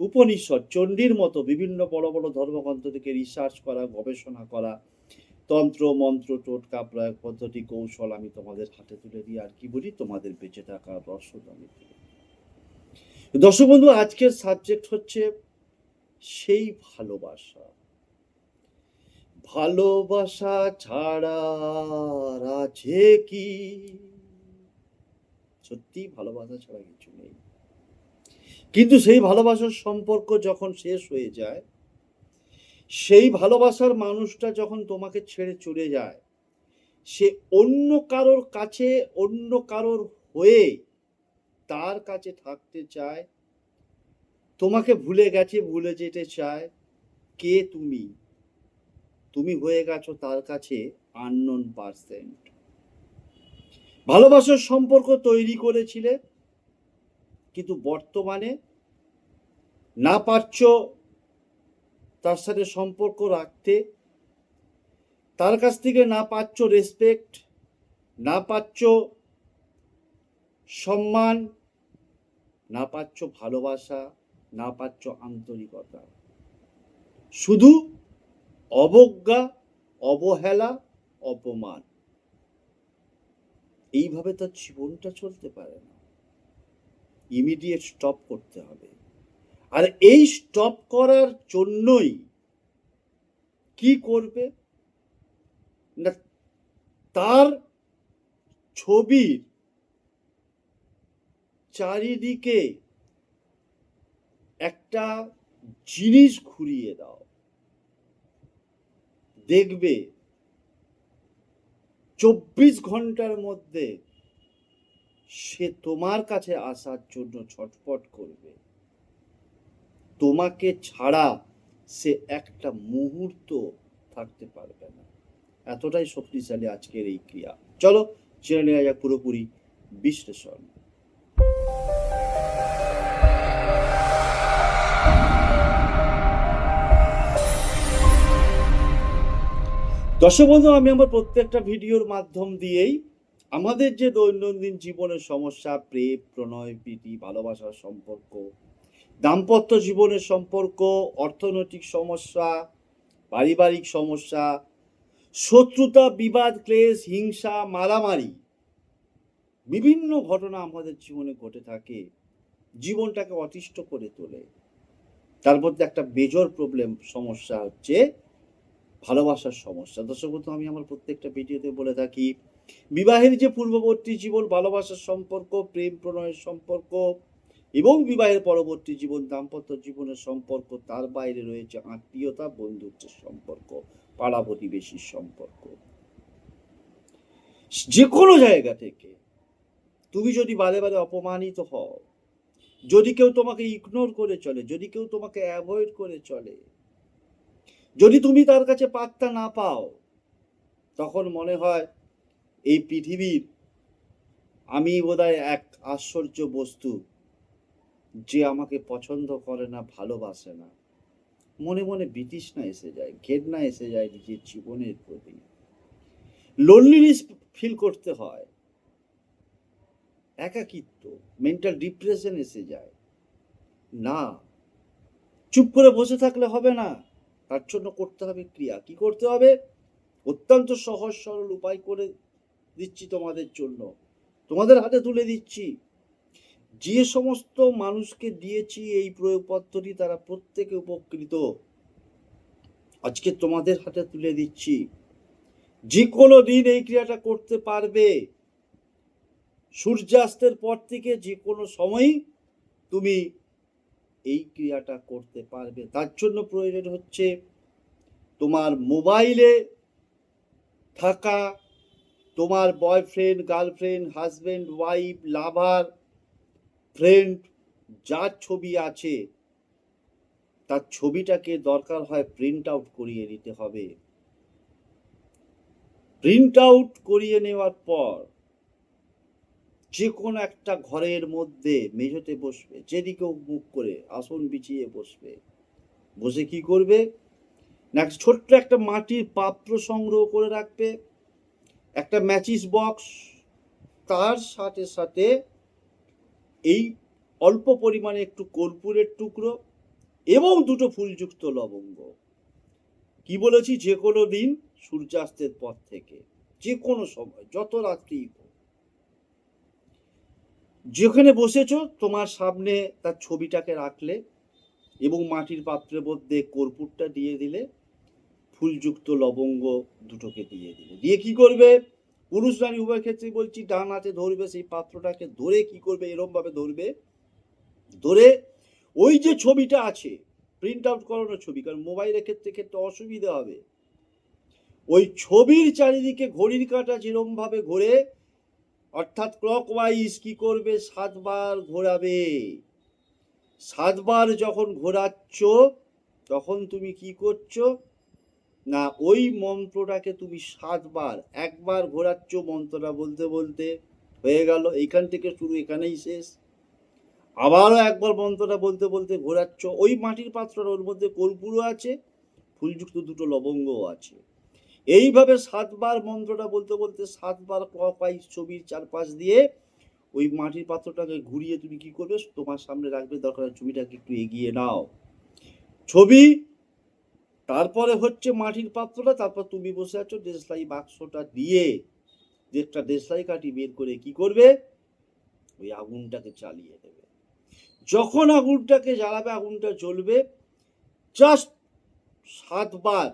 উপনিষদ, চণ্ডীর মতো বিভিন্ন বড় বড় ধর্মগ্রন্থ থেকে রিসার্চ করা, গবেষণা করা, তন্ত্র, মন্ত্র, টোটকা প্রয়োগ পদ্ধতি, কৌশল আমি তোমাদের হাতে তুলে দিই, আর কি বলি, তোমাদের বেঁচে থাকা রসদ আমি দর্শক বন্ধু, আজকের সাবজেক্ট হচ্ছে সেই ভালোবাসা। ভালোবাসা ছাড়া আছে কি? সত্যি ভালোবাসা ছাড়া কিছু নেই। কিন্তু সেই ভালোবাসার সম্পর্ক যখন শেষ হয়ে যায়, সেই ভালোবাসার মানুষটা যখন তোমাকে ছেড়ে চলে যায়, সে অন্য কারোর কাছে, অন্য কারোর হয়ে তার কাছে থাকতে চায়, তোমাকে ভুলে গেছে, ভুলে যেতে চায়, কে তুমি? তুমি হয়ে গেছো তার কাছে আননোন পার্সেন্ট ভালোবাসার সম্পর্ক তৈরি করেছিলে, কিন্তু বর্তমানে না পারছ তার সাথে সম্পর্ক রাখতে, তার কাছ থেকে না পাচ্ছ রেসপেক্ট না পাচ্ছ সম্মান, না পাচ্ছ ভালোবাসা, না পাচ্ছ আন্তরিকতা। শুধু অবজ্ঞা, অবহেলা, অপমান। এইভাবে তার জীবনটা চলতে পারে না। ইমিডিয়েট স্টপ করতে হবে। আর এই স্টপ করার জন্যই কি করবে? না, তার ছবির চারিদিকে একটা জিনিস ঘুরিয়ে দাও। দেখবে চব্বিশ ঘণ্টার মধ্যে সে তোমার কাছে আসার জন্য ছটপট করবে। তোমাকে ছাড়া সে একটা মুহূর্ত থাকতে পারবে না। এতটাই শক্তিশালী আজকের এই ক্রিয়া। চলো জেনে নেওয়া যাক পুরোপুরি বিশ্লেষণ। দর্শক বন্ধু, আমি আমার প্রত্যেকটা ভিডিওর মাধ্যম দিয়েই আমাদের যে দৈনন্দিন জীবনের সমস্যা, প্রেম, প্রণয়, প্রীতি ভালোবাসার সম্পর্ক দাম্পত্য জীবনের সম্পর্ক, অর্থনৈতিক সমস্যা, পারিবারিক সমস্যা, শত্রুতা, বিবাদ, ক্লেশ, হিংসা, মারামারি, বিভিন্ন ঘটনা আমাদের জীবনে ঘটে থাকে। জীবনটাকে অতিষ্ঠ করে তোলে। তার মধ্যে একটা মেজর প্রবলেম সমস্যা হচ্ছে ভালোবাসার সমস্যা। দর্শক আমি আমার প্রত্যেকটা ভিডিওতে বলে থাকি, বিবাহের যে পূর্ববর্তী জীবন, ভালোবাসার সম্পর্ক প্রেম প্রণয়ের সম্পর্ক এবং বিবাহের পরবর্তী জীবন, দাম্পত্য জীবনের সম্পর্ক, তার বাইরে রয়েছে আত্মীয়তা বন্ধুত্বের সম্পর্ক, পাড়া প্রতিবেশীর সম্পর্ক। যে কোনো জায়গা থেকে তুমি যদি বারে বারে অপমানিত হও, যদি কেউ তোমাকে ইগনোর করে চলে, যদি কেউ তোমাকে অ্যাভয়েড করে চলে, যদি তুমি তার কাছে পাত্তা না পাও, তখন মনে হয় এই পৃথিবীর আমি বোধহয় এক আশ্চর্য বস্তু যে আমাকে পছন্দ করে না, ভালোবাসে না। মনে মনে বিতৃষ্ণা এসে যায়, ঘেন্না এসে যায় নিজের জীবনের প্রতি। লোনলিনেস ফিল করতে হয়। একাকিত্ব মেন্টাল ডিপ্রেশন এসে যায়। না, চুপ করে বসে থাকলে হবে না। তার জন্য করতে হবে ক্রিয়া। কি করতে হবে? অত্যন্ত সহজ, সরল উপায় করে দিচ্ছি তোমাদের জন্য। তোমাদের হাতে তুলে দিচ্ছি। যে সমস্ত মানুষকে দিয়েছি এই প্রয়োগ পদ্ধতি তারা প্রত্যেকে উপকৃত। আজকে তোমাদের হাতে তুলে দিচ্ছি। যে কোনো দিন এই ক্রিয়াটা করতে পারবে। সূর্যাস্তের পর থেকে যে কোনো সময়ই তুমি এই ক্রিয়াটা করতে পারবে। তার জন্য প্রয়োজন হচ্ছে তোমার মোবাইলে থাকা তোমার boyfriend, girlfriend, husband, wife, lover friend যার ছবি আছে, তার ছবিটাকে দরকার হয় প্রিন্ট আউট করিয়ে নিতে হবে। প্রিন্ট আউট করিয়ে নেওয়ার পর যে কোনো একটা ঘরের মধ্যে মেঝেতে বসবে যেদিকেও মুখ করে আসন বিছিয়ে বসবে। বসে কি করবে? না ছোট্ট একটা মাটির পাত্র সংগ্রহ করে রাখবে। একটা ম্যাচিস বক্স তার সাথে সাথে এই অল্প পরিমাণে একটু কর্পূরের টুকরো এবং দুটো ফুলযুক্ত লবঙ্গ। কি বলেছি? যে কোনো দিন সূর্যাস্তের পর থেকে, যে কোনো সময়, যত রাত্রি যেখানে বসেছো, তোমার সামনে তার ছবিটাকে রাখলে এবং মাটির পাত্রের মধ্যে কর্পূরটা দিয়ে দিলে, ফুলযুক্ত লবঙ্গ দুটোকে দিয়ে দিলে। দিয়ে কি করবে? পুরুষ রানী উভয় ক্ষেত্রে বলছি, ডান হাতে ধরবে, সেই পাত্রটাকে ধরে কি করবে এরম ভাবে ধরবে। ধরে ওই যে ছবিটা আছে প্রিন্ট আউট করানো ছবি, কারণ মোবাইলের ক্ষেত্রে ক্ষেত্রে অসুবিধা হবে। ওই ছবির চারিদিকে ঘড়ির কাঁটা যেরম ভাবে ঘোরে, অর্থাৎ ক্লক ওয়াইজ কি করবে, সাতবার ঘোরাবে। সাতবার যখন ঘোরাচ্ছ, তখন তুমি কি করছ? না, ওই মন্ত্রটাকে তুমি সাতবার, একবার ঘোরাচ্ছ মন্ত্রটা বলতে বলতে, হয়ে গেল এইখান থেকে শুরু, এখানেই শেষ। আবারও একবার মন্ত্রটা বলতে বলতে ঘোরাচ্ছ, ওই মাটির পাত্রটা ওর মধ্যে কর্পূরও আছে, ফুলযুক্ত দুটো লবঙ্গও আছে। এইভাবে সাতবার মন্ত্রটা বলতে বলতে সাতবার পাই ছবির চারপাশ দিয়ে ওই মাটির পাত্রটাকে ঘুরিয়ে তুমি কি করবে, তোমার সামনে রাখবে, দরকার ছবিটাকে একটু এগিয়ে নাও। ছবি তারপরে হচ্ছে মাটির পাত্রটা, তারপর তুমি বসে আছো দেশলাই বাক্সটা দিয়ে। একটা দেশলাই কাঠি বের করে কি করবে? ওই আগুনটাকে চালিয়ে দেবে। যখন আগুনটাকে জ্বালাবে, আগুনটা জ্বলবে জাস্ট সাতবার।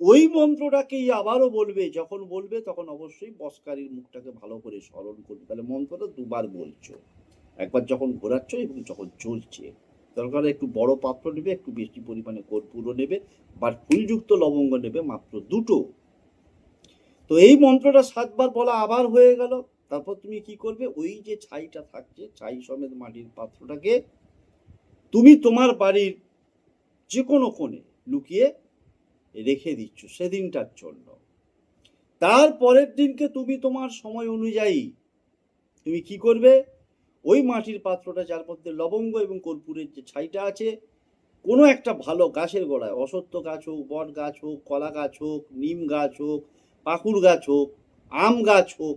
ওই মন্ত্রটাকেই আবারও বলবে। যখন বলবে, তখন অবশ্যই বসকারীর মুখটাকে ভালো করে স্মরণ করবে। তাহলে মন্ত্রটা দুবার বলছো। একবার যখন ঘোরাচ্ছ এবং যখন চলছে দরকার, একটু বড় পাত্র নেবে, একটু বেশি পরিমাণে কর্পূরও নেবে, বা ফুলযুক্ত লবঙ্গ নেবে মাত্র দুটো। তো এই মন্ত্রটা সাতবার বলা আবার হয়ে গেল। তারপর তুমি কি করবে? ওই যে ছাইটা থাকছে, ছাই সমেত মাটির পাত্রটাকে তুমি তোমার বাড়ির যে কোনো কোণে লুকিয়ে রেখে দিচ্ছ সেদিনটার জন্য। তার পরের দিনকে তুমি তোমার সময় অনুযায়ী তুমি কি করবে? ওই মাটির পাত্রটা যার মধ্যে লবঙ্গ এবং কর্পূরের যে ছাইটা আছে, কোনো একটা ভালো গাছের গোড়ায়, অসত্য গাছ হোক, বট গাছ হোক, কলা গাছ হোক, নিম গাছ হোক পাকুড় গাছ হোক, আম গাছ হোক,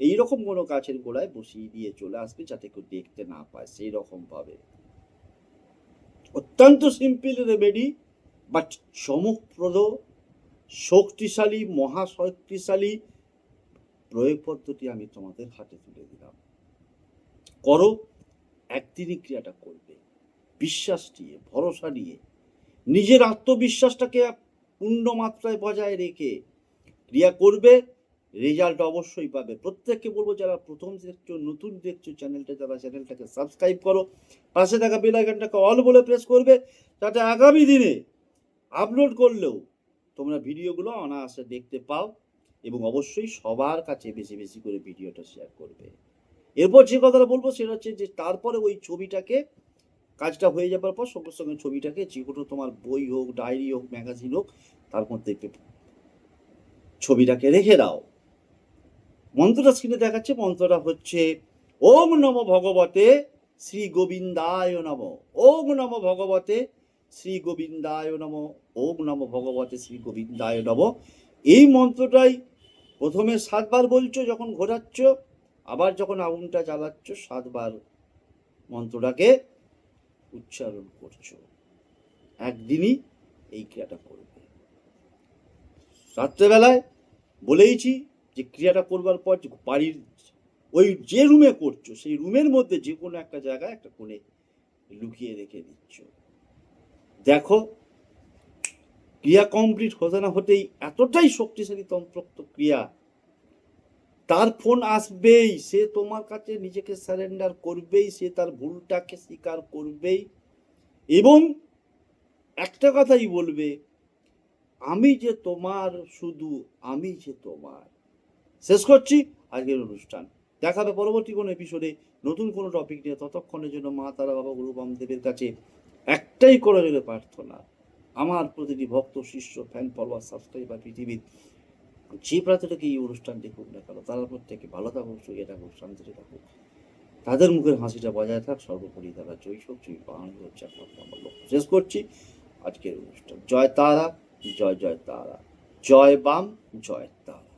এইরকম কোনো গাছের গোড়ায় বসিয়ে দিয়ে চলে আসবে যাতে কেউ দেখতে না পায় সেই রকম ভাবে অত্যন্ত সিম্পল রেমেডি, বাট চমকপ্রদ, শক্তিশালী মহাশক্তিশালী প্রয়োগ পদ্ধতি আমি তোমাদের হাতে তুলে দিলাম। করো, একদিনই ক্রিয়াটা করবে। বিশ্বাস নিয়ে, ভরসা নিয়ে। নিজের আত্মবিশ্বাসটাকে পূর্ণ মাত্রায় বজায় রেখে ক্রিয়া করবে রেজাল্ট অবশ্যই পাবে। প্রত্যেককে বলব, যারা প্রথম দেখছ, নতুন দেখছ চ্যানেলটা যারা চ্যানেলটাকে সাবস্ক্রাইব করো। পাশে থাকা বেল আইকনটাকে অল বলে প্রেস করবে, যাতে আগামী দিনে আপলোড করলেও তোমরা ভিডিওগুলো অনায়াসে দেখতে পাও এবং অবশ্যই সবার কাছে বেশি বেশি করে ভিডিওটা শেয়ার করবে। এরপর যে কথাটা বলব সেটা হচ্ছে যে তারপরে ওই ছবিটাকে কাজটা হয়ে যাবার পর সঙ্গে সঙ্গে ছবিটাকে যে কোনো তোমার বই হোক, ডায়েরি হোক, ম্যাগাজিন হোক, তার মধ্যে ছবিটাকে রেখে দাও। মন্ত্রটা স্ক্রিনে দেখাচ্ছে, মন্ত্রটা হচ্ছে, ওম নম ভগবতে শ্রী গোবিন্দায় নম। ওম নম ভগবতে শ্রী গোবিন্দায় নম। ওম নম ভগবতে শ্রী গোবিন্দায় নম। এই মন্ত্রটাই প্রথমে সাতবার বলছো, যখন ঘোরাচ্ছ আবার যখন আগুনটা জ্বালাচ্ছ, সাতবার মন্ত্রটাকে উচ্চারণ করছ। একদিনই এই ক্রিয়াটা করবে। রাত্রেবেলায় বলেইছি যে ক্রিয়াটা করবার পর যে বাড়ির ওই যে রুমে করছ, সেই রুমের মধ্যে যে কোনো একটা জায়গায় একটা কোণে লুকিয়ে রেখে দিচ্ছ। দেখো, ক্রিয়া কমপ্লিট হতে না হতেই এতটাই শক্তিশালী, তন্ত্রোক্ত ক্রিয়া তার ফোন আসবেই, সে তোমার কাছে নিজেকে সারেন্ডার করবেই, সে তার ভুলটাকে স্বীকার করবেই। এবং একটা কথাই বলবে, আমি যে তোমার শুধু আমি যে তোমার। শেষ করছি আজকের অনুষ্ঠান। দেখাবে পরবর্তী কোনো এপিসোডে নতুন কোনো টপিক নিয়ে। ততক্ষণের জন্য মা, তারা, বাবা, গুরু, বামদেবের কাছে একটাই করে গেলে প্রার্থনা। আমার প্রতিটি ভক্ত, শিষ্য ফ্যান ফলোয়ার সাবস্ক্রাইবার পৃথিবীর যে প্রাতটাকে এই অনুষ্ঠান দেখুক না কেন, তারা প্রত্যেকে ভালো থাকুক, সুখে থাকুক, শান্তিতে থাকুক। তাদের মুখের হাসিটা বজায় থাক, সর্বোপরি তারা জয় হোক, জয় বাঙালি হচ্ছে একমাত্র আমার লক্ষ্য শেষ করছি। আজকের অনুষ্ঠান। জয় তারা, জয় জয় তারা। জয় বাম, জয় তারা।